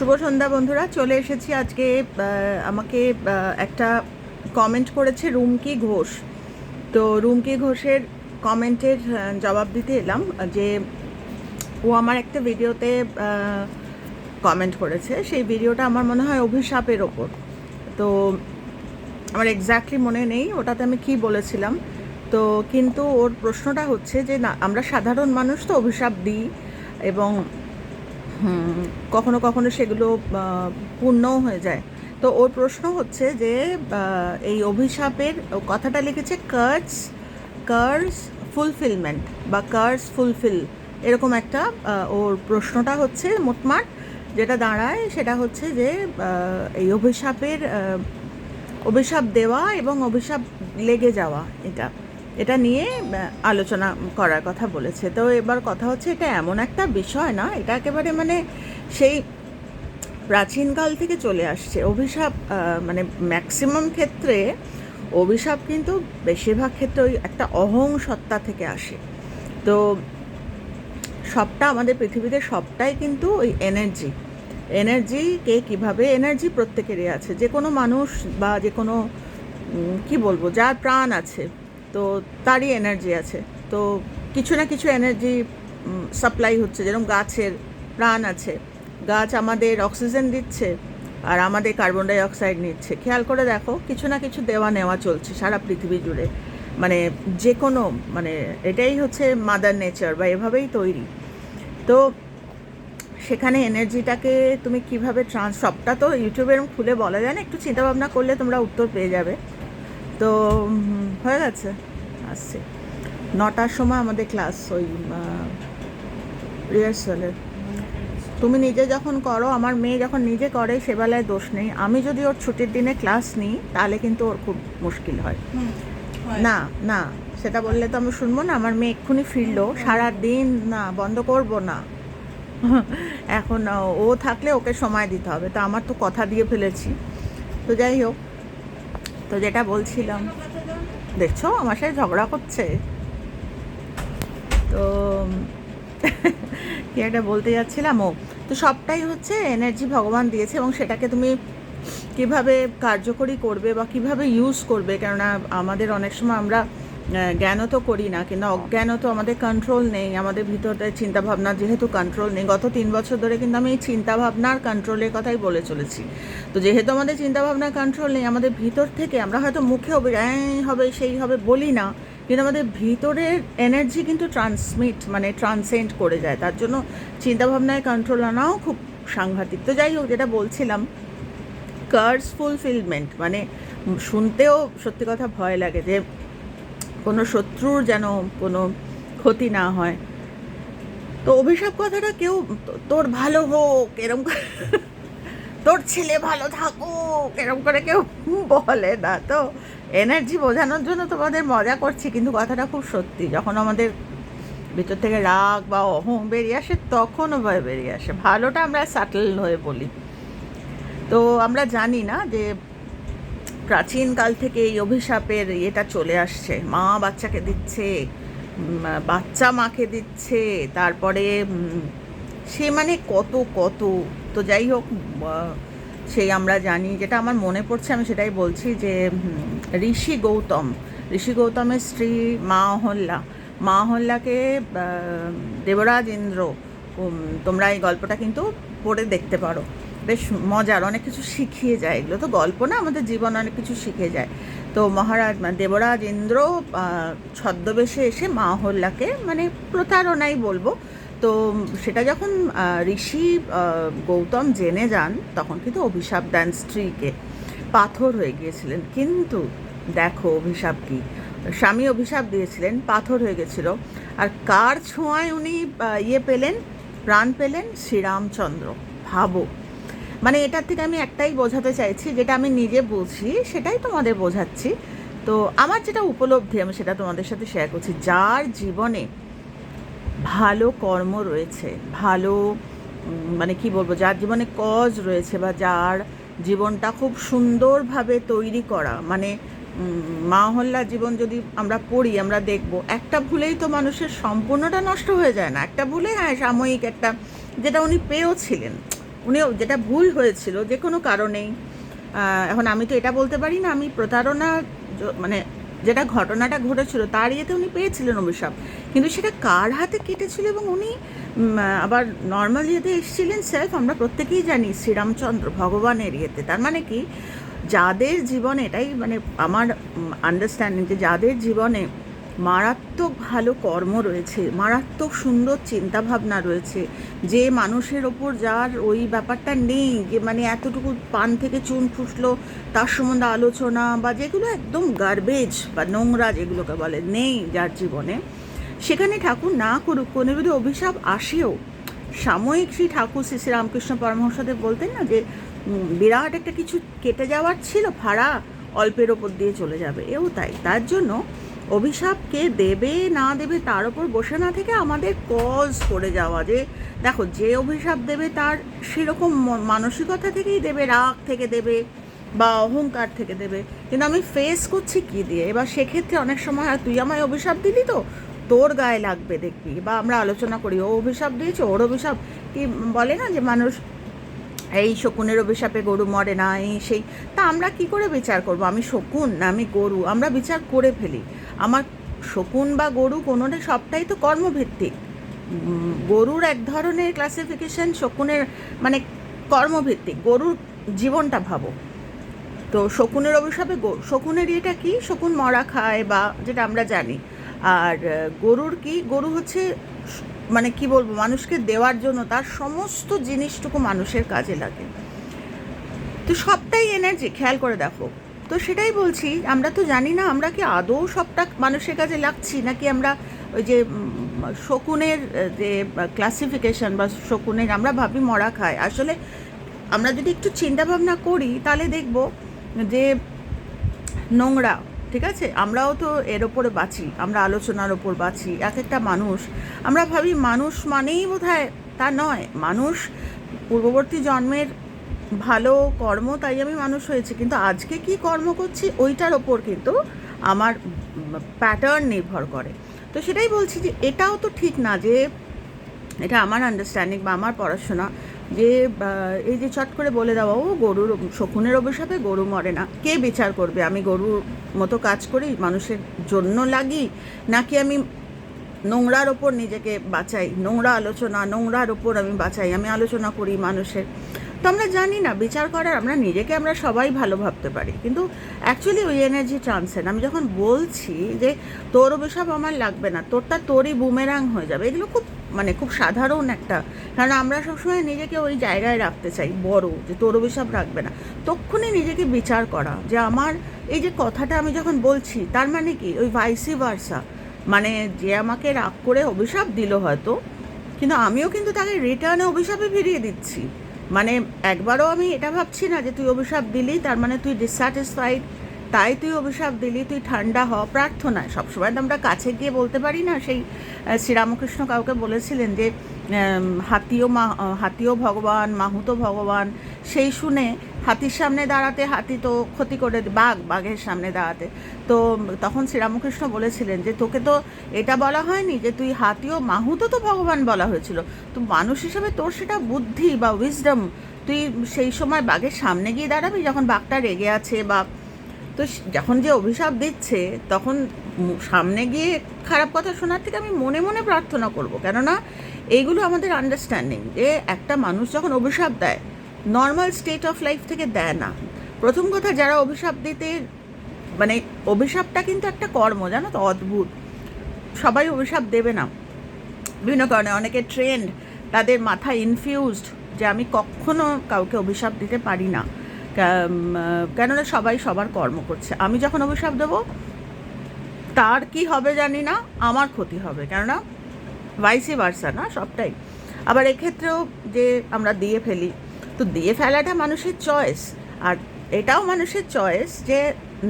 শুভ সন্ধ্যা বন্ধুরা, চলে এসেছি আজকে আমাকে একটা কমেন্ট করেছে রুমকি ঘোষ। তো রুমকি ঘোষের কমেন্টের জবাব দিতে এলাম যে, ও আমার একটা ভিডিওতে কমেন্ট করেছে। সেই ভিডিওটা আমার মনে হয় অভিশাপের ওপর। তো আমার এক্স্যাক্টলি মনে নেই, ওটাতে আমি কি বলেছিলাম। তো কিন্তু ওর প্রশ্নটা হচ্ছে যে, না, আমরা সাধারণ মানুষ তো অভিশাপ দিই এবং কখনো কখনো সেগুলো পূর্ণও হয়ে যায়। তো ওর প্রশ্ন হচ্ছে যে এই অভিশাপের কথাটা লিখেছে কার্স কার্স ফুলফিলমেন্ট বা কার্স ফুলফিল এরকম একটা ওর প্রশ্নটা হচ্ছে মোটমাট, যেটা দাঁড়ায় সেটা হচ্ছে যে এই অভিশাপের অভিশাপ দেওয়া এবং অভিশাপ লেগে যাওয়া এটা। এটা নিয়ে আলোচনা করার কথা বলেছে। তো এবার কথা হচ্ছে, এটা এমন একটা বিষয় না, এটা একেবারে মানে সেই প্রাচীনকাল থেকে চলে আসছে। অভিশাপ মানে ম্যাক্সিমাম ক্ষেত্রে অভিশাপ কিন্তু বেশিরভাগ ক্ষেত্রে ওই একটা অহং সত্তা থেকে আসে। তো সবটা আমাদের পৃথিবীতে সবটাই কিন্তু ওই এনার্জি এনার্জিকে কীভাবে এনার্জি প্রত্যেকেরই আছে। যে কোনো মানুষ বা যে কোনো কি বলব, যার প্রাণ আছে তো তারই এনার্জি আছে। তো কিছু না কিছু এনার্জি সাপ্লাই হচ্ছে। যেরকম গাছের প্রাণ আছে। গাছ আমাদের অক্সিজেন দিচ্ছে আর আমাদের কার্বন ডাই অক্সাইড নিচ্ছে। খেয়াল করে দেখো, কিছু না কিছু দেওয়া নেওয়া চলছে সারা পৃথিবী জুড়ে। মানে যে কোনো মানে এটাই হচ্ছে মাদার নেচার বা এভাবেই তৈরি। তো সেখানে এনার্জিটাকে তুমি কীভাবে ট্রান্স সবটা তো ইউটিউবে এরকম খুলে বলা যায় না। একটু চিন্তা ভাবনা করলে তোমরা উত্তর পেয়ে যাবে। তো হয়ে গেছে? আসছে। নটার সময় আমাদের ক্লাস ওই রিহার্সালের তুমি নিজে যখন করো আমার মেয়ে যখন নিজে করে সেবেলায় দোষ নেই। আমি যদি ওর ছুটির দিনে ক্লাস নিই তাহলে কিন্তু ওর খুব মুশকিল হয়। না না সেটা বললে তো আমি শুনব না। আমার মেয়ে এক্ষুনি ফিরলো। সারা দিন না বন্ধ করব না। এখন ও থাকলে ওকে সময় দিতে হবে। তো আমার তো কথা দিয়ে ফেলেছি। তো যাই হোক তো যেটা বলছিলাম। দেখছ? আমার সাথে ঝগড়া করছে। তো, কি একটা বলতে যাচ্ছিলাম ও? তো সবটাই হচ্ছে এনার্জি ভগবান দিয়েছে এবং সেটাকে তুমি কীভাবে কার্যকরী করবে বা কীভাবে ইউজ করবে? কেননা আমাদের অনেক সময় আমরা জ্ঞানও তো করি না কিন্তু অজ্ঞানও তো আমাদের কন্ট্রোল নেই আমাদের ভিতরে চিন্তাভাবনা যেহেতু কন্ট্রোল নেই গত তিন বছর ধরে কিন্তু আমি এই চিন্তাভাবনার কন্ট্রোলের কথাই বলে চলেছি। তো যেহেতু আমাদের চিন্তাভাবনার কন্ট্রোল নেই আমাদের ভিতর থেকে আমরা হয়তো মুখে হবে সেই হবে বলি না কিন্তু আমাদের ভিতরের এনার্জি কিন্তু ট্রান্সমিট মানে ট্রান্সেন্ড করে যায়। তার জন্য চিন্তাভাবনায় কন্ট্রোল আনাও খুব সাংঘাতিক। তো যাই হোক যেটা বলছিলাম কার্স ফুলফিলমেন্ট মানে শুনতেও সত্যি কথা ভয় লাগে যে কোনো শত্রুর যেন কোনো ক্ষতি না হয়। তো অভিশাপ কথাটা কেউ তোর ভালো হোক, এরম তোর ছেলে ভালো থাকুক, এরম করে কেউ বলে না। তো এনার্জি বোঝানোর জন্য তোমাদের মজা করছি, কিন্তু কথাটা খুব সত্যি। যখন আমাদের ভিতর থেকে রাগ বা অহং বেরিয়ে আসে, তখনও ভয় বেরিয়ে আসে। ভালোটা আমরা সাটল হয়ে বলি। তো আমরা জানি না যে প্রাচীনকাল থেকে এই অভিশাপের ইয়েটা চলে আসছে। মা বাচ্চাকে দিচ্ছে বাচ্চা মাকে দিচ্ছে, তারপরে সে মানে কত কত। তো যাই হোক সেই আমরা জানি, যেটা আমার মনে পড়ছে, আমি সেটাই বলছি যে ঋষি গৌতম, ঋষি গৌতমের স্ত্রী মা অহল্যা মা অহল্যাকে দেবরাজ ইন্দ্র তোমরা এই গল্পটা কিন্তু পড়ে দেখতে পারো। বেশ মজার, অনেক কিছু শিখিয়ে যায়। এগুলো তো গল্প না, আমাদের জীবন অনেক কিছু শিখে যায়। তো মহারাজ মানে দেবরাজ ইন্দ্র ছদ্মবেশে এসে মা অহল্যাকে মানে প্রতারণাই বলব। তো সেটা যখন ঋষি গৌতম জেনে যান, তখন কিন্তু অভিশাপ দেন স্ত্রীকে। পাথর হয়ে গিয়েছিলেন। কিন্তু দেখো অভিশাপ কি। স্বামী অভিশাপ দিয়েছিলেন, পাথর হয়ে গেছিল। আর কার ছোঁয়ায় উনি ইয়ে পেলেন, প্রাণ পেলেন? শ্রীরামচন্দ্র। ভাবো। মানে এটার থেকে আমি একটাই বোঝাতে চাইছি যেটা আমি নিজে বুঝি সেটাই তোমাদের বোঝাচ্ছি। তো আমার যেটা উপলব্ধি আমি সেটা তোমাদের সাথে শেয়ার করছি। যার জীবনে ভালো কর্ম রয়েছে ভালো মানে কি বলব যার জীবনে কজ রয়েছে বা যার জীবনটা খুব সুন্দরভাবে তৈরি করা মানে উম, মা হল্লার জীবন যদি আমরা পড়ি আমরা দেখব একটা ভুলেই তো মানুষের সম্পূর্ণটা নষ্ট হয়ে যায় না। একটা ভুলে হ্যাঁ সাময়িক একটা যেটা উনি পেয়েও ছিলেন উনি যেটা ভুল হয়েছিল, যে কোনো কারণেই এখন আমি তো এটা বলতে পারি না, আমি প্রতারণা মানে যেটা ঘটনাটা ঘটেছিল, তার ইয়েতে উনি পেয়েছিলেন অভিশাপ কিন্তু সেটা কার হাতে কেটেছিল এবং উনি আবার নর্মাল ইয়েতে এসেছিলেন সেলফ আমরা প্রত্যেকেই জানি শ্রীরামচন্দ্র ভগবানের ইয়েতে। তার মানে কি, যাদের জীবনে এটাই মানে আমার আন্ডারস্ট্যান্ডিং যে যাদের জীবনে মারাত্মক ভালো কর্ম রয়েছে, মারাত্মক সুন্দর চিন্তাভাবনা রয়েছে। যে মানুষের ওপর যার ওই ব্যাপারটা নেই, যে মানে এতটুকু পান থেকে চুন ফুসলো তার সম্বন্ধে আলোচনা বা যেগুলো একদম গার্বেজ বা নোংরা যেগুলোকে বলে, নেই যার জীবনে। সেখানে ঠাকুর না করুক, কোনো যদি অভিশাপ আসেও, সাময়িক শ্রী ঠাকুর শ্রী রামকৃষ্ণ পরমহংসদেব বলতেন না যে বিরাট একটা কিছু কেটে যাওয়ার ছিল, ভাড়া অল্পের ওপর দিয়ে চলে যাবে। এও তাই। তার জন্য অভিশাপ কে দেবে না দেবে তার ওপর বসে না থেকে আমাদের কজ করে যাওয়া যে, দেখো, যে অভিশাপ দেবে তার সেরকম মানসিকতা থেকেই দেবে, রাগ থেকে দেবে বা অহংকার থেকে দেবে। কিন্তু আমি ফেস করছি কি দিয়ে? এবার সেক্ষেত্রে অনেক সময় আর তুই আমায় অভিশাপ দিলি তো, তোর গায়ে লাগবে দেখবি। বা আমরা আলোচনা করি, ও অভিশাপ দিয়েছে, ওর অভিশাপ। কি বলে না যে মানুষ, এই শকুনের অভিশাপে গরু মরে না, এই সেই। তা আমরা কি করে বিচার করব? আমি শকুন না, আমি গরু। আমরা বিচার করে ফেলি। আমার শকুন বা গরু কোনোটা সবটাই তো কর্মভিত্তিক। গরুর এক ধরনের ক্লাসিফিকেশন শকুনের মানে কর্মভিত্তিক, গরুর জীবনটা ভাবো। তো শকুনের অভিশাপে শকুনের ইয়েটা কি? শকুন মরা খায় বা যেটা আমরা জানি। আর গরুর কি? গরু হচ্ছে মানে কি বলব? মানুষকে দেওয়ার জন্য তার সমস্ত জিনিসটুকু মানুষের কাজে লাগে। তো সবটাই এনার্জি খেয়াল করে দেখো। তো সেটাই বলছি, আমরা তো জানি না আমরা কি আদৌ সবটা মানুষের কাছে লাগছি, নাকি আমরা ওই যে শকুনের যে ক্লাসিফিকেশন বা শকুনের, আমরা ভাবি মরা খায়। আসলে আমরা যদি একটু চিন্তা ভাবনা করি, তাহলে দেখব যে নোংরা, ঠিক আছে? আমরাও তো এর ওপরে বাঁচি, আমরা আলোচনার ওপর বাঁচি এক একটা মানুষ। আমরা ভাবি মানুষ মানেই বোধ তা নয়। মানুষ পূর্ববর্তী জন্মের ভালো কর্ম, তাই আমি মানুষ হয়েছি। কিন্তু আজকে কি কর্ম করছি ওইটার ওপর কিন্তু আমার প্যাটার্ন নির্ভর করে। তো সেটাই বলছি যে এটাও তো ঠিক না যে এটা আমার আন্ডারস্ট্যান্ডিং বা আমার পড়াশোনা যে এই যে চট করে বলে দেওয়া ও গরুর, শকুনের অভিশাপে গরু মরে না। কে বিচার করবে? আমি গরুর মতো কাজ করি, মানুষের জন্য লাগি, নাকি আমি নোংরার ওপর নিজেকে বাঁচাই? নোংরা আলোচনা, নোংরার ওপর আমি বাঁচাই। আমি আলোচনা করি মানুষের। তো আমরা জানি না, বিচার করার আমরা নিজেকে আমরা সবাই ভালো ভাবতে পারি। কিন্তু অ্যাকচুয়ালি ওই এনার্জি ট্রান্সেন আমি যখন বলছি যে তোর অভিশাপ আমার লাগবে না, তোরটা তোরই বুমেরাং হয়ে যাবে, এগুলো খুব মানে খুব সাধারণ একটা। কারণ আমরা সবসময় নিজেকে ওই জায়গায় রাখতে চাই, বড়, যে তোর অভিশাপ রাখবে না। তক্ষুনি নিজেকে বিচার করা, যে আমার এই যে কথাটা আমি যখন বলছি, তার মানে কি? ওই ভাইসি ভার্সা মানে যে আমাকে রাগ করে অভিশাপ দিল হয়তো, কিন্তু আমিও কিন্তু তাকে রিটার্নে অভিশাপে ফিরিয়ে দিচ্ছি। মানে একবারও আমি এটা ভাবছি না যে তুই অভিশাপ দিলি, তার মানে তুই ডিসস্যাটিসফাইড তাই তুই অভিশাপ দিলি, তুই ঠান্ডা হ, প্রার্থনা। সবসময় তো আমরা কাছে গিয়ে বলতে পারি না, সেই শ্রীরামকৃষ্ণ কাউকে বলেছিলেন যে হাতিও মা, হাতিও ভগবান মাহুতো ভগবান, সেই শুনে হাতির সামনে দাঁড়াতে হাতি তো ক্ষতি করে বাঘ, বাঘের সামনে দাঁড়াতে। তো তখন শ্রীরামকৃষ্ণ বলেছিলেন যে, তোকে তো এটা বলা হয়নি যে, তুই হাতিও মাহুতো তো ভগবান বলা হয়েছিল। তো মানুষ হিসেবে তোর সেটা বুদ্ধি বা উইজডম তুই সেই সময় বাঘের সামনে গিয়ে দাঁড়াবি যখন বাঘটা রেগে আছে বা তো যখন যে অভিশাপ দিচ্ছে, তখন সামনে গিয়ে খারাপ কথা শোনার থেকে আমি মনে মনে প্রার্থনা করব। কেননা, এইগুলো আমাদের আন্ডারস্ট্যান্ডিং যে, একটা মানুষ যখন অভিশাপ দেয় নর্মাল স্টেট অফ লাইফ থেকে দেয় না। প্রথম কথা, যারা অভিশাপ দিতে মানে অভিশাপটা কিন্তু একটা কর্ম, জানো তো? অদ্ভুত। সবাই অভিশাপ দেবে না। বিভিন্ন কারণে অনেকে ট্রেন্ড তাদের মাথা ইনফিউজড যে আমি কখনো কাউকে অভিশাপ দিতে পারি না। কেননা সবাই সবার কর্ম করছে। আমি যখন অভিশাপ দেবো, তার কি হবে জানি না, আমার ক্ষতি হবে। কেননা ভাইসি ভার্সা না, সবটাই। আবার এক্ষেত্রেও যে আমরা দিয়ে ফেলি তো দিয়ে ফেলাটা মানুষের চয়েস আর এটাও মানুষের চয়েস যে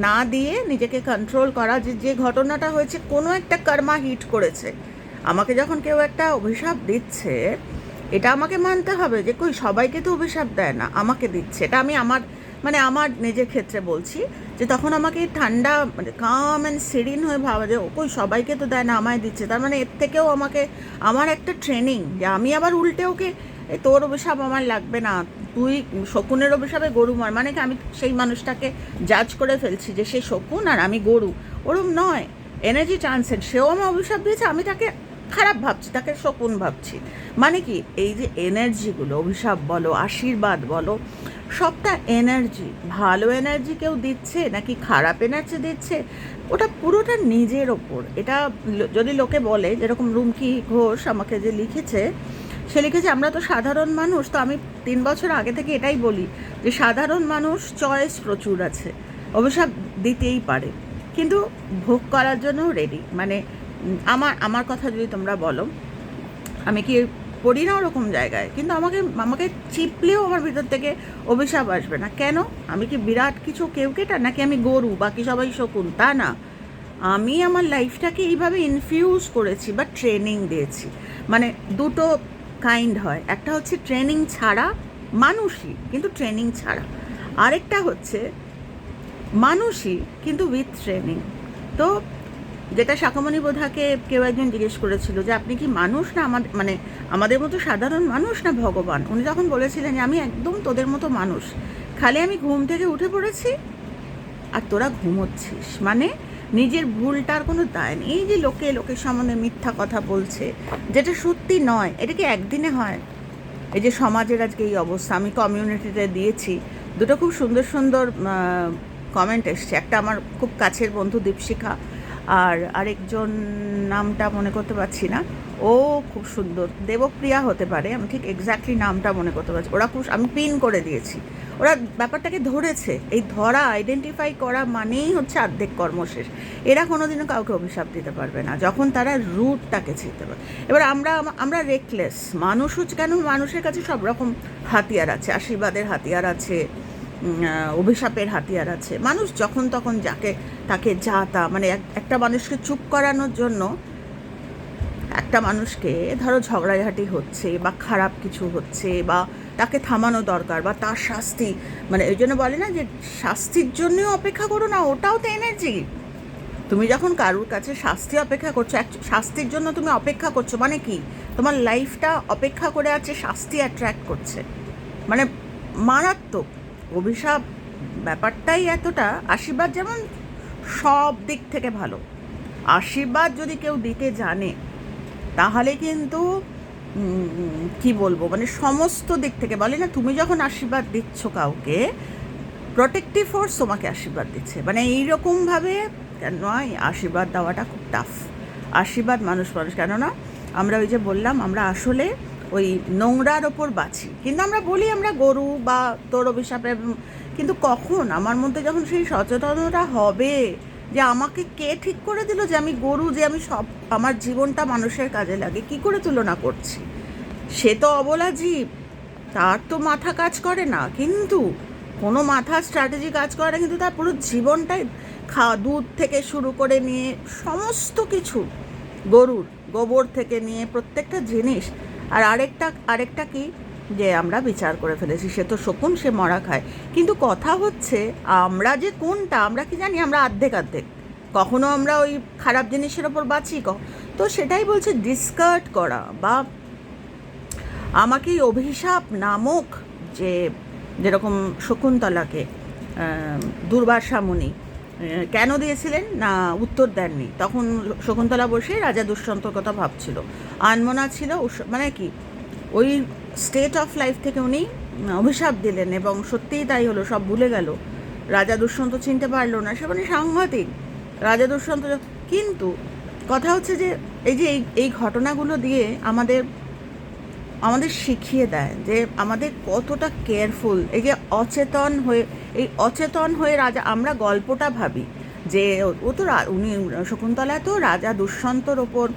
না দিয়ে নিজেকে কন্ট্রোল করা, যে যে ঘটনাটা হয়েছে কোনো একটা কর্মা হিট করেছে। আমাকে যখন কেউ একটা অভিশাপ দিচ্ছে, এটা আমাকে মানতে হবে যে, কই, সবাইকে তো অভিশাপ দেয় না, আমাকে দিচ্ছে। এটা আমি আমার মানে আমার নিজের ক্ষেত্রে বলছি যে, তখন আমাকে ঠান্ডা মানে কাম অ্যান্ড সিরিন হয়ে ভাবা যে, কই, সবাইকে তো দেয় না, আমায় দিচ্ছে। তার মানে এর থেকেও আমাকে, আমার একটা ট্রেনিং যে, আমি আবার উল্টে ওকে তোর অভিশাপ আমার লাগবে না তুই শকুনের অভিশাপে গরু মার। মানে কি আমি সেই মানুষটাকে জাজ করে ফেলছি যে সে শকুন আর আমি গরু। ওরম নয়। এনার্জি ট্রান্সেন্ট সেও আমার অভিশাপ দিয়েছে, আমি তাকে খারাপ ভাবছি, তাকে শকুন ভাবছি। মানে কি? এই যে এনার্জিগুলো অভিশাপ বলো, আশীর্বাদ বলো, সবটা এনার্জি ভালো এনার্জি কেউ দিচ্ছে নাকি খারাপ এনার্জি দিচ্ছে? ওটা পুরোটা নিজের ওপর। এটা যদি লোকে বলে, যেরকম রুমকি ঘোষ আমাকে যে লিখেছে সে লিখেছে, আমরা তো সাধারণ মানুষ, তো আমি তিন বছর আগে থেকে এটাই বলি যে সাধারণ মানুষ চয়েস প্রচুর আছে। অভিশাপ দিতেই পারে। কিন্তু ভোগ করার জন্যও রেডি মানে আমার আমার কথা যদি তোমরা বলো, আমি কি পড়ি না ওরকম জায়গায়? কিন্তু আমাকে আমাকে চিপলেও আমার ভিতর থেকে অভিশাপ আসবে না। কেন? আমি কি বিরাট কিছু কেউ কেটা নাকি আমি গরু, বাকি সবাই শকুন? তা না। আমি আমার লাইফটাকে এইভাবে ইনফিউজ করেছি বা ট্রেনিং দিয়েছি। মানে দুটো কাইন্ড হয়। একটা হচ্ছে ট্রেনিং ছাড়া মানুষই, কিন্তু ট্রেনিং ছাড়া। আরেকটা হচ্ছে মানুষই, কিন্তু উইথ ট্রেনিং তো যেটা শাখামণি বোধাকে কেউ একজন জিজ্ঞেস করেছিল যে, আপনি কি মানুষ না আমাদের মানে আমাদের মতো সাধারণ মানুষ না ভগবান? উনি যখন বলেছিলেন আমি একদম তোদের মতো মানুষ। খালি আমি ঘুম থেকে উঠে পড়েছি আর তোরা ঘুমোচ্ছিস। মানে নিজের ভুলটার কোনো দায় নেই। এই যে লোকে, লোকের সামনে মিথ্যা কথা বলছে, যেটা সত্যি নয়, এটা কি একদিনে হয়? এই যে সমাজের আজকে এই অবস্থা, আমি কমিউনিটিতে দিয়েছি, দুটো খুব সুন্দর সুন্দর কমেন্ট এসছে। একটা আমার খুব কাছের বন্ধু দীপশিখা আর আরেকজন নামটা মনে করতে পারছি না। ও খুব সুন্দর। দেবপ্রিয়া হতে পারে, আমি ঠিক এক্স্যাক্টলি নামটা মনে করতে পারছি ওরা খুব, আমি পিন করে দিয়েছি। ওরা ব্যাপারটাকে ধরেছে। এই ধরা আইডেন্টিফাই করা মানেই হচ্ছে অর্ধেক কর্মশেষ। এরা কোনোদিনও কাউকে অভিশাপ দিতে পারবে না, যখন তারা রুটটাকে চিনতে পারবে। এবার আমরা আমরা রেকলেস মানুষ কেন? মানুষের কাছে সব রকম হাতিয়ার আছে, আশীর্বাদের হাতিয়ার আছে অভিশাপের হাতিয়ার আছে। মানুষ যখন তখন যাকে, তাকে যা তা মানে একটা মানুষকে চুপ করানোর জন্য একটা মানুষকে ধরো ঝগড়াঝাটি হচ্ছে বা খারাপ কিছু হচ্ছে বা তাকে থামানো দরকার বা তার শাস্তি মানে ওই জন্য বলে না যে শাস্তির জন্যও অপেক্ষা করো না, ওটাও তো এনার্জি তুমি যখন কারুর কাছে শাস্তি অপেক্ষা করছ শাস্তির জন্য তুমি অপেক্ষা করছ মানে কি? তোমার লাইফটা অপেক্ষা করে আছে শাস্তি অ্যাট্রাক্ট করছে। মানে মারাত্মক। অভিশাপ ব্যাপারটাই এতটা, আশীর্বাদ যেমন সব দিক থেকে ভালো। আশীর্বাদ যদি কেউ দিতে জানে, তাহলে কিন্তু কি বলব মানে সমস্ত দিক থেকে, বলে না, তুমি যখন আশীর্বাদ দিচ্ছ কাউকে প্রোটেক্টিভ ফোর্স তোমাকে আশীর্বাদ দিচ্ছে। মানে এইরকমভাবে নয়, আশীর্বাদ দেওয়াটা খুব টাফ আশীর্বাদ মানুষ মানুষ, কেননা আমরা ওই যে বললাম, আমরা আসলে ওই নোংরার ওপর বাঁচি। কিন্তু আমরা বলি আমরা গরু বা তোর অভিশাপে কিন্তু কখন? আমার মধ্যে যখন সেই সচেতনতা হবে যে আমাকে কে ঠিক করে দিল যে আমি গরু, যে আমি সব, আমার জীবনটা মানুষের কাজে লাগে, কি করে তুলনা করছি? সে তো অবলা জীব, তার তো মাথা কাজ করে না। কিন্তু কোনো মাথা স্ট্র্যাটেজি কাজ করে না, কিন্তু তার পুরো জীবনটাই খাওয়া দুধ থেকে শুরু করে নিয়ে সমস্ত কিছু গরুর গোবর থেকে নিয়ে প্রত্যেকটা জিনিস আর আরেকটা আরেকটা কি যে আমরা বিচার করে ফেলেছি, সে তো শকুন, সে মরা খায়। কিন্তু কথা হচ্ছে, আমরা যে কোনটা, আমরা কি জানি, আমরা আর্ধেক আর্ধেক। কখনো আমরা ওই খারাপ জিনিসের ওপর বাঁচি তো সেটাই বলছে ডিসকার্ড করা বা আমাকে অভিশাপ নামক যে যেরকম শকুন্তলাকে দুর্বাসা মুনি কেন দিয়েছিলেন? না, উত্তর দেননি। তখন শকুন্তলা বসে রাজা দুষ্যন্তর কথা ভাবছিল। আনমনা ছিল মানে কি, ওই স্টেট অফ লাইফ থেকে উনি অভিশাপ দিলেন এবং সত্যিই তাই হলো, সব ভুলে গেল। রাজা দুষ্যন্ত চিনতে পারল না, সে মানে সাংঘাতিক। রাজা দুষ্যন্ত, কিন্তু কথা হচ্ছে যে, এই যে এই এই ঘটনাগুলো দিয়ে আমাদের আমাদের শিখিয়ে দেয় যে আমাদের কতটা কেয়ারফুল এই যে অচেতন হয়ে, এই অচেতন হয়ে রাজা, আমরা গল্পটা ভাবি যে ও- তো উনি শকুন্তলা তো রাজা দুষ্যন্তর ওপর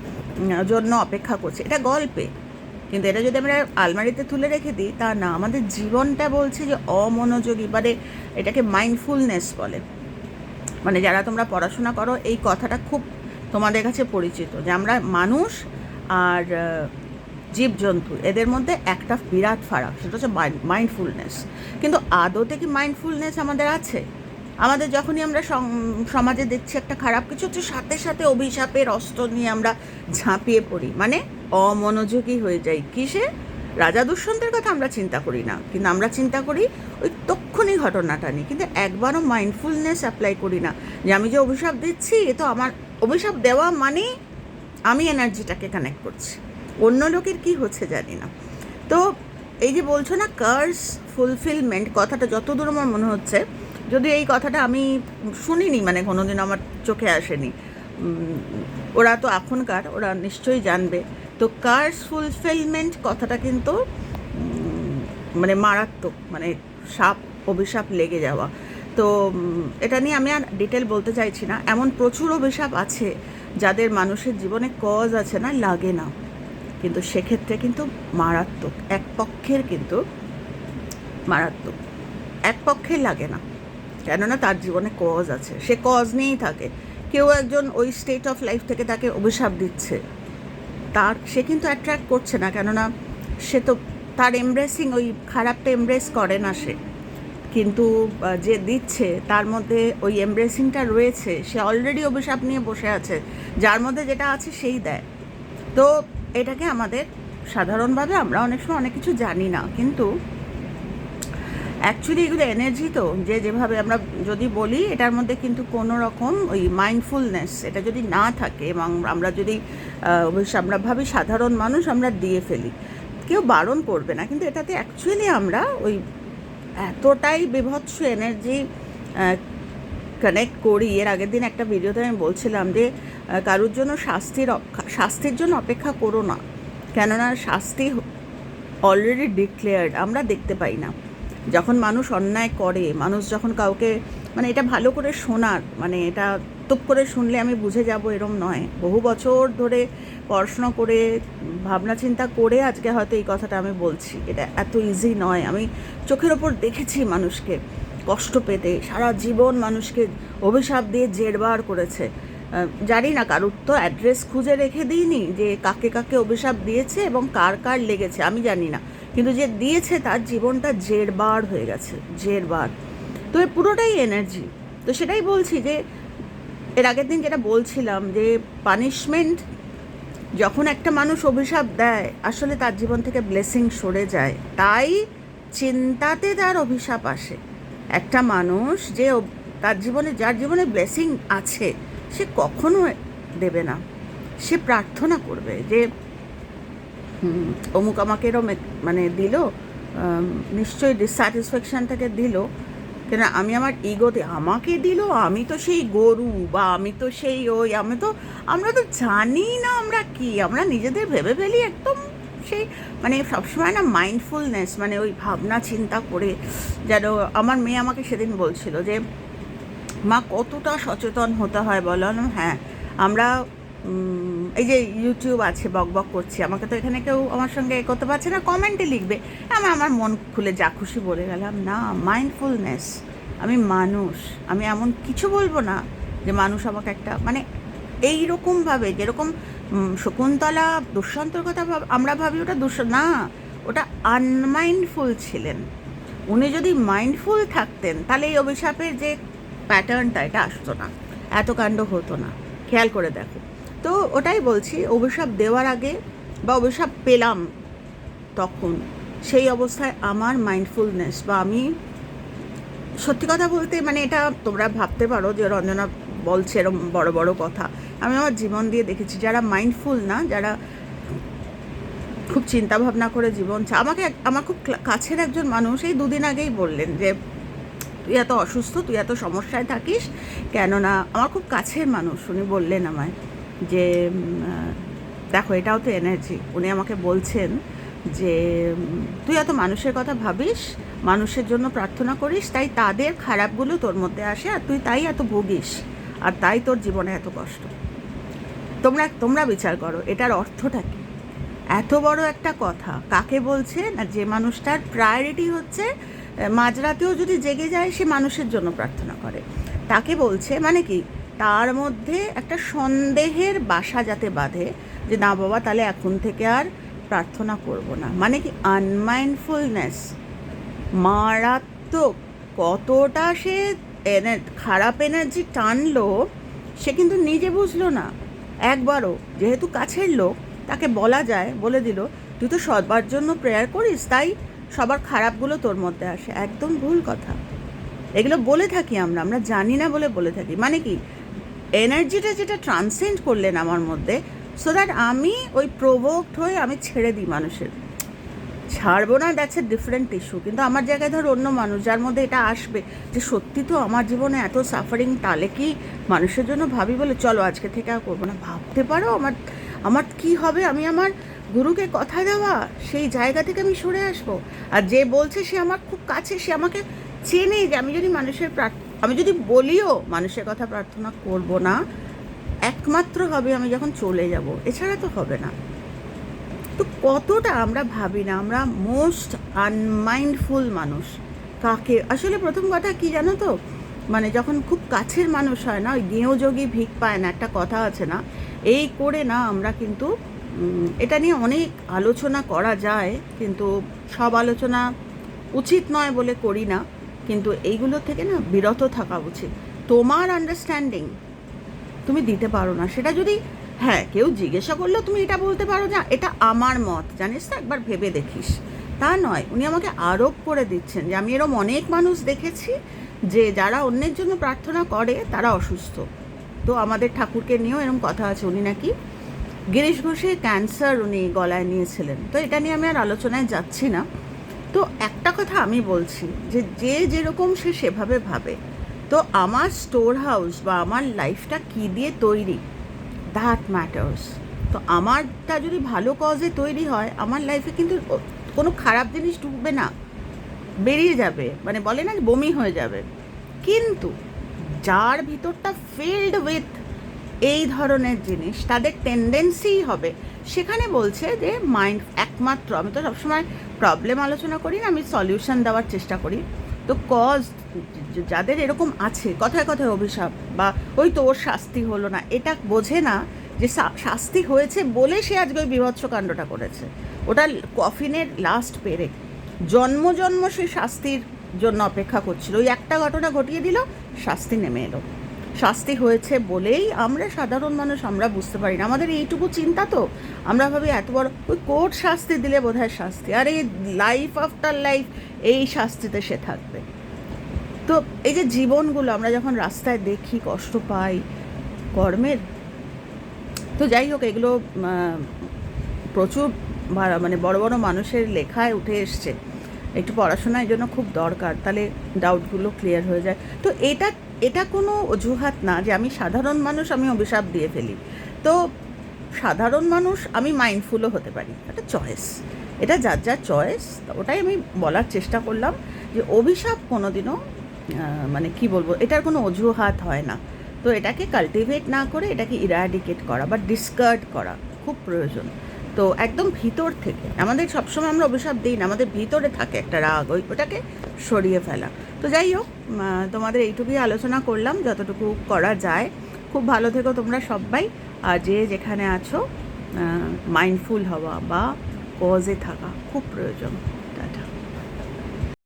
জন্য অপেক্ষা করছে। এটা গল্পে। কিন্তু এটা যদি আমরা আলমারিতে তুলে রেখে দিই, তা না, আমাদের জীবনটা বলছে যে অমনোযোগী মানে এটাকে মাইন্ডফুলনেস বলে। মানে যারা তোমরা পড়াশোনা করো, এই কথাটা খুব তোমাদের কাছে পরিচিত যে আমরা মানুষ আর জীবজন্তু, এদের মধ্যে একটা বিরাট ফারাক, সেটা হচ্ছে মাইন্ডফুলনেস কিন্তু আদতে কি মাইন্ডফুলনেস আমাদের আছে? আমাদের যখনই আমরা সমাজে দেখছি একটা খারাপ কিছু, হচ্ছে সাথে সাথে অভিশাপের অস্ত্র নিয়ে আমরা ঝাঁপিয়ে পড়ি। মানে অমনোযোগী হয়ে যাই। কিসে? রাজা দুষ্যন্তের কথা আমরা চিন্তা করি না। কিন্তু আমরা চিন্তা করি ওই তক্ষণই ঘটনাটা নিয়ে। কিন্তু একবারও মাইন্ডফুলনেস অ্যাপ্লাই করি না। যে আমি যে অভিশাপ দিচ্ছি, এ তো আমার, অভিশাপ দেওয়া মানেই আমি এনার্জিটাকে কানেক্ট করছি। অন্য লোকের কি হচ্ছে জানি না। তো এই যে বলছো না কার্স ফুলফিলমেন্ট কথাটা যতদূর আমার মনে হচ্ছে যদি এই কথাটা আমি শুনিনি মানে কোনোদিন আমার চোখে আসেনি। ওরা তো এখনকার, ওরা নিশ্চয়ই জানবে। তো কার্স ফুলফিলমেন্ট কথাটা কিন্তু মানে মারাত্মক মানে সাপ, অভিশাপ লেগে যাওয়া। তো এটা নিয়ে আমি আর ডিটেল বলতে চাইছি না। এমন প্রচুর অভিশাপ আছে যাদের মানুষের জীবনে কজ আছে না, লাগে না। কিন্তু সেক্ষেত্রে কিন্তু মারাত্মক, এক পক্ষের কিন্তু মারাত্মক। এক পক্ষের লাগে না। কেননা তার জীবনে কজ আছে। সে কজ নিয়েই থাকে। কেউ একজন ওই স্টেট অফ লাইফ থেকে তাকে অভিশাপ দিচ্ছে। তার, সে কিন্তু অ্যাট্রাক্ট করছে না। কেননা সে তো তার এমব্রেসিং ওই খারাপটা এমব্রেস করে না সে। কিন্তু যে দিচ্ছে, তার মধ্যে ওই এমব্রেসিংটা রয়েছে। সে অলরেডি অভিশাপ নিয়ে বসে আছে। যার মধ্যে যেটা আছে, সেই দেয়। তো এটাকে আমাদের সাধারণভাবে আমরা অনেক সময় অনেক কিছু জানি না, কিন্তু অ্যাকচুয়ালি এগুলো এনার্জি তো, যে যেভাবে আমরা যদি বলি, এটার মধ্যে কিন্তু কোনো রকম ওই মাইন্ডফুলনেস এটা যদি না থাকে, এবং আমরা যদি আমরা ভাবি সাধারণ মানুষ আমরা দিয়ে ফেলি, কেউ বারণ করবে না, কিন্তু এটাতে অ্যাকচুয়ালি আমরা ওই এতটাই বিভৎস এনার্জি কানেক্ট করি। এর আগের দিন একটা ভিডিওতে আমি বলছিলাম যে কারোর জন্য শাস্তির শাস্তির জন্য অপেক্ষা করো না। কেননা শাস্তি অলরেডি ডিক্লেয়ার্ড আমরা দেখতে পাই না। যখন মানুষ অন্যায় করে, মানুষ যখন কাউকে মানে এটা ভালো করে শোনার মানে এটা তুপ করে শুনলে আমি বুঝে যাব এরম নয়। বহু বছর ধরে পড়াশোনা করে, ভাবনা চিন্তা করে আজকে হয়তো এই কথাটা আমি বলছি। এটা এত ইজি নয়। আমি চোখের ওপর দেখেছি মানুষকে কষ্ট পেতে। সারা জীবন মানুষকে অভিশাপ দিয়ে জেরবার করেছে। জানি না, কারুর তো অ্যাড্রেস খুঁজে রেখে দিইনি যে কাকে কাকে অভিশাপ দিয়েছে এবং কার কার লেগেছে, আমি জানি না। কিন্তু যে দিয়েছে তার জীবনটা জেরবার হয়ে গেছে, জেরবার। তো এ পুরোটাই এনার্জি তো সেটাই বলছি যে, এর আগের দিন যেটা বলছিলাম যে পানিশমেন্ট যখন একটা মানুষ অভিশাপ দেয়, আসলে তার জীবন থেকে ব্লেসিং সরে যায়। তাই চিন্তাতে তার অভিশাপ আসে। একটা মানুষ যে তার জীবনে, যার জীবনে ব্লেসিং আছে সে কখনো দেবে না। সে প্রার্থনা করবে যে অমুক আমাকে এরম মানে দিল নিশ্চয়ই ডিসস্যাটিসফ্যাকশান থেকে দিল। কেন আমি আমার ইগোতে আমাকে দিল, আমি তো সেই গরু বা আমি তো সেই ওই, আমি তো, আমরা তো জানি না আমরা কি, আমরা নিজেদের ভেবে ফেলি একদম সেই মানে সবসময় না মাইন্ডফুলনেস মানে ওই ভাবনা চিন্তা করে যেন আমার মেয়ে আমাকে সেদিন বলছিল যে মা কতটা সচেতন হতে হয় বলো হ্যাঁ আমরা এই যে ইউটিউব আছে, বক বক করছি, আমাকে তো এখানে কেউ আমার সঙ্গে করতে পারছে না কমেন্টে লিখবে। আমি আমার মন খুলে যা খুশি বলে গেলাম, না মাইন্ডফুলনেস আমি মানুষ, আমি এমন কিছু বলব না যে মানুষ আমাকে একটা মানে এই রকমভাবে যেরকম শকুন্তলা দুষ্যন্তর কথা আমরা ভাবি ওটা দুঃস না, ওটা আনমাইন্ডফুল ছিলেন। উনি যদি মাইন্ডফুল থাকতেন, তাহলে এই অভিশাপের যে প্যাটার্নটা এটা আসতো না। এত কাণ্ড হতো না। খেয়াল করে দেখো। তো ওটাই বলছি, অভিশাপ দেওয়ার আগে বা অভিশাপ পেলাম তখন সেই অবস্থায় আমার মাইন্ডফুলনেস বা আমি সত্যি কথা বলতে মানে এটা তোমরা ভাবতে পারো যে রঞ্জনা বলছে এরম বড় বড় কথা। আমি আমার জীবন দিয়ে দেখেছি, যারা মাইন্ডফুল না, যারা খুব চিন্তা ভাবনা করে জীবন আমাকে আমার খুব কাছের একজন মানুষ এই দুদিন আগেই বললেন যে তুই এত অসুস্থ, তুই এত সমস্যায় থাকিস, কেননা আমার খুব কাছের মানুষ, উনি বললেন আমায় যে দেখো, এটাও তো এনার্জি উনি আমাকে বলছেন যে তুই এত মানুষের কথা ভাবিস, মানুষের জন্য প্রার্থনা করিস, তাই তাদের খারাপগুলো তোর মধ্যে আসে আর তুই তাই এত ভুগিস, আর তাই তোর জীবনে এত কষ্ট। তোমরা তোমরা বিচার করো, এটার অর্থটা কি? এত বড় একটা কথা, কাকে বলছে না যে মানুষটার প্রায়োরিটি হচ্ছে মাঝরাতেও যদি জেগে যায়, সে মানুষের জন্য প্রার্থনা করে। তাকে বলছে মানে কি, তার মধ্যে একটা সন্দেহের বাসা যাতে বাঁধে যে, না বাবা, তাহলে এখন থেকে আর প্রার্থনা করব না। মানে কি আনমাইন্ডফুলনেস মারাত্মক, কতটা সে খারাপ এনার্জি টানলো, সে কিন্তু নিজে বুঝলো না। একবারও, যেহেতু কাছের লোক, তাকে বলা যায়, বলে দিল, তুই তো সবার জন্য প্রেয়ার করিস, তাই সবার খারাপগুলো তোর মধ্যে আসে। একদম ভুল কথা। এগুলো বলে থাকি আমরা আমরা জানি না বলে বলে থাকি। মানে কি, এনার্জিটা যেটা ট্রান্সেন্ড করলেন আমার মধ্যে সো দ্যাট আমি ওই প্রোভোকড হয়ে আমি ছেড়ে দিই মানুষের। ছাড়বো না দ্যাটস এ ডিফারেন্ট ইস্যু কিন্তু আমার জায়গায় ধর অন্য মানুষ, যার মধ্যে এটা আসবে, যে সত্যি তো আমার জীবনে এত সাফারিং তাহলে কি মানুষের জন্য ভাবি বলে, চলো আজকে থেকে আর করব না। ভাবতে পারো আমার আমার কি হবে? আমি আমার গুরুকে কথা দেওয়া, সেই জায়গা থেকে আমি সরে আসব। আর যে বলছে সে আমার খুব কাছে, সে আমাকে চেনে যে আমি যদি মানুষের আমি যদি বলিও মানুষের কথা প্রার্থনা করব না, একমাত্র হবে আমি যখন চলে যাব। এছাড়া তো হবে না। তো কতটা আমরা ভাবি না, আমরা মোস্ট আনমাইন্ডফুল মানুষ। কাকে? আসলে প্রথম কথা কি জানো তো? মানে যখন খুব কাছের মানুষ হয় না, ওই গেঁয়ো ভিক পায় না, একটা কথা আছে না, এই করে না আমরা কিন্তু এটা নিয়ে অনেক আলোচনা করা যায়, কিন্তু সব আলোচনা উচিত নয় বলে করি না, কিন্তু এইগুলো থেকে না বিরত থাকা উচিত। তোমার আন্ডারস্ট্যান্ডিং তুমি দিতে পারো না। সেটা যদি হ্যাঁ কেউ জিজ্ঞাসা করলেও তুমি এটা বলতে পারো না এটা আমার মত, জানিস তো, একবার ভেবে দেখিস। তা নয়, উনি আমাকে আরোপ করে দিচ্ছেন যে, আমি এরম অনেক মানুষ দেখেছি যে, যারা অন্যের জন্য প্রার্থনা করে, তারা অসুস্থ। তো আমাদের ঠাকুরকে নিয়েও এরকম কথা আছে, উনি নাকি গিরিশ ঘোষের ক্যান্সার উনি গলায় নিয়েছিলেন। তো এটা নিয়ে আমি আর আলোচনায় যাচ্ছি না। তো একটা কথা আমি বলছি যে যে যেরকম সে সেভাবে ভাবে, তো আমার স্টোর হাউস বা আমার লাইফটা কী দিয়ে তৈরি? দ্যাট ম্যাটার্স তো আমারটা যদি ভালো কজে তৈরি হয়, আমার লাইফে কিন্তু কোনো খারাপ জিনিস ঢুকবে না। বেরিয়ে যাবে। মানে বলে না বমি হয়ে যাবে। কিন্তু যার ভিতরটা ফিল্ড উইথ এই ধরনের জিনিস, তাদের টেন্ডেন্সিই হবে। সেখানে বলছে যে মাইন্ড একমাত্র, আমি তো সবসময় প্রবলেম আলোচনা করি না, আমি সলিউশন দেওয়ার চেষ্টা করি। তো কজ যাদের এরকম আছে, কথায় কথায় অভিশাপ বা ওই তো ওর শাস্তি হলো না, এটা বোঝে না যে শাস্তি হয়েছে বলে সে আজকে ওই বিভৎস কাণ্ডটা করেছে। ওটা কফিনের লাস্ট পেরে জন্ম জন্ম সে শাস্তির জন্য অপেক্ষা করছিল। ওই একটা ঘটনা ঘটিয়ে দিল, শাস্তি নেমে এলো। শাস্তি হয়েছে বলেই আমরা সাধারণ মানুষ, আমরা বুঝতে পারি না। আমাদের এইটুকু চিন্তা তো। আমরা ভাবি এত বড়, ওই কোর্ট শাস্তি দিলে বোধহয় শাস্তি। আর এই লাইফ আফটার লাইফ এই শাস্তিতে সে থাকবে। তো এই যে জীবনগুলো, আমরা যখন রাস্তায় দেখি, কষ্ট পাই, কর্মের, তো যাই হোক, এগুলো প্রচুর মানে বড় বড় মানুষের লেখায় উঠে এসছে। একটু পড়াশোনার জন্য খুব দরকার, তাহলে ডাউটগুলো ক্লিয়ার হয়ে যায়। তো এটা এটা কোনো অজুহাত না যে আমি সাধারণ মানুষ, আমি অভিশাপ দিয়ে ফেলি। তো সাধারণ মানুষ, আমি মাইন্ডফুলও হতে পারি। এটা চয়েস এটা যার যার চয়েস ওটাই আমি বলার চেষ্টা করলাম যে অভিশাপ কোনো দিনও মানে কি বলব, এটার কোনো অজুহাত হয় না। তো এটাকে কাল্টিভেট না করে এটাকে ইরাডিকেট করা বা ডিসকার্ড করা খুব প্রয়োজন। তো একদম ভিতর থেকে, আমাদের সবসময় আমরা অভিশাপ দিই না, আমাদের ভিতরে থাকে একটা রাগ, ওই ওটাকে সরিয়ে ফেলা। তো যাই হোক তোমাদের এইটুকুই আলোচনা করলাম, যতটুকু করা যায়। খুব ভালো থেকো তোমরা সবাই, আর যে যেখানে আছো মাইন্ডফুল হওয়া বা কজে থাকা খুব প্রয়োজন।